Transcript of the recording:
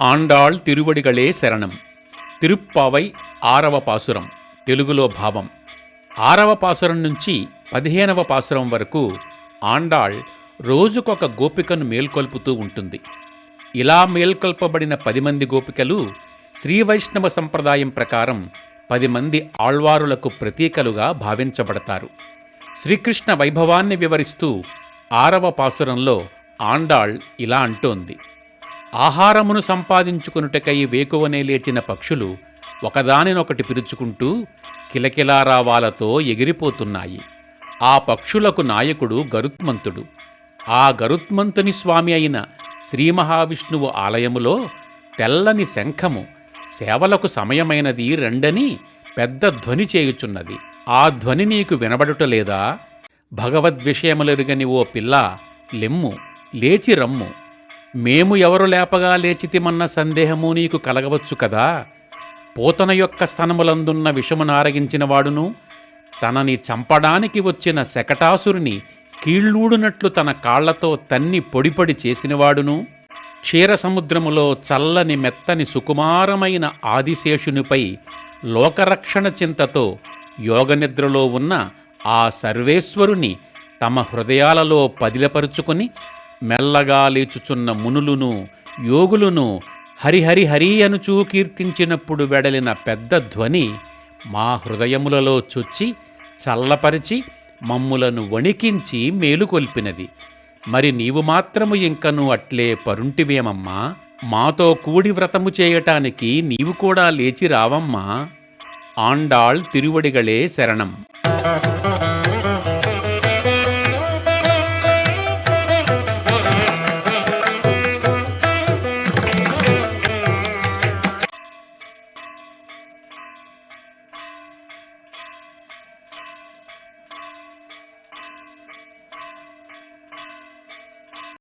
ఆండాళ్ తిరువడిగళే శరణం తిరుప్పావై ఆరవ పాసురం తెలుగులో భావం ఆరవ పాసురం నుంచి పదిహేనవ పాసురం వరకు ఆండాళ్ రోజుకొక గోపికను మేల్కొల్పుతూ ఉంటుంది ఇలా మేల్కొల్పబడిన పది మంది గోపికలు శ్రీవైష్ణవ సంప్రదాయం ప్రకారం పది మంది ఆళ్వారులకు ప్రతీకలుగా భావించబడతారు శ్రీకృష్ణ వైభవాన్ని వివరిస్తూ ఆరవ పాసురంలో ఆండాళ్ ఇలా అంటోంది ఆహారమును సంపాదించుకునుటకై వేకువనే లేచిన పక్షులు ఒకదానినొకటి పిరుచుకుంటూ కిలకిలారావాలతో ఎగిరిపోతున్నాయి. ఆ పక్షులకు నాయకుడు గరుత్మంతుడు. ఆ గరుత్మంతుని స్వామి అయిన శ్రీ మహావిష్ణువు ఆలయములో తెల్లని శంఖము సేవలకు సమయమైనది రెండని పెద్ద ధ్వని చేయుచున్నది. ఆ ధ్వని నీకు వినబడుటలేదా భగవద్విషయములెరుగని ఓ పిల్ల లెమ్ము లేచి రమ్ము. మేము ఎవరు లేపగా లేచితిమన్న సందేహము నీకు కలగవచ్చు కదా? పోతన యొక్క స్థనములందున్న విషమును ఆరగించినవాడును తనని చంపడానికి వచ్చిన శకటాసురుని కీళ్ళూడునట్లు తన కాళ్ళతో తన్ని పొడిపడి చేసినవాడును క్షీరసముద్రములో చల్లని మెత్తని సుకుమారమైన ఆదిశేషునిపై లోకరక్షణ చింతతో యోగనిద్రలో ఉన్న ఆ సర్వేశ్వరుని తమ హృదయాలలో పదిలపరుచుకొని మెల్లగా లేచుచున్న మునులును యోగులును హరిహరి హరి అనుచూ కీర్తించినప్పుడు వెడలిన పెద్ద ధ్వని మా హృదయములలో చొచ్చి చల్లపరిచి మమ్ములను వణికించి మేలుకొల్పినది మరి నీవు మాత్రము ఇంకను అట్లే పరుంటివేమమ్మా? మాతో కూడి వ్రతము చేయటానికి నీవు కూడా లేచి రావమ్మా? ఆండాళ్ తిరువడిగళే శరణం.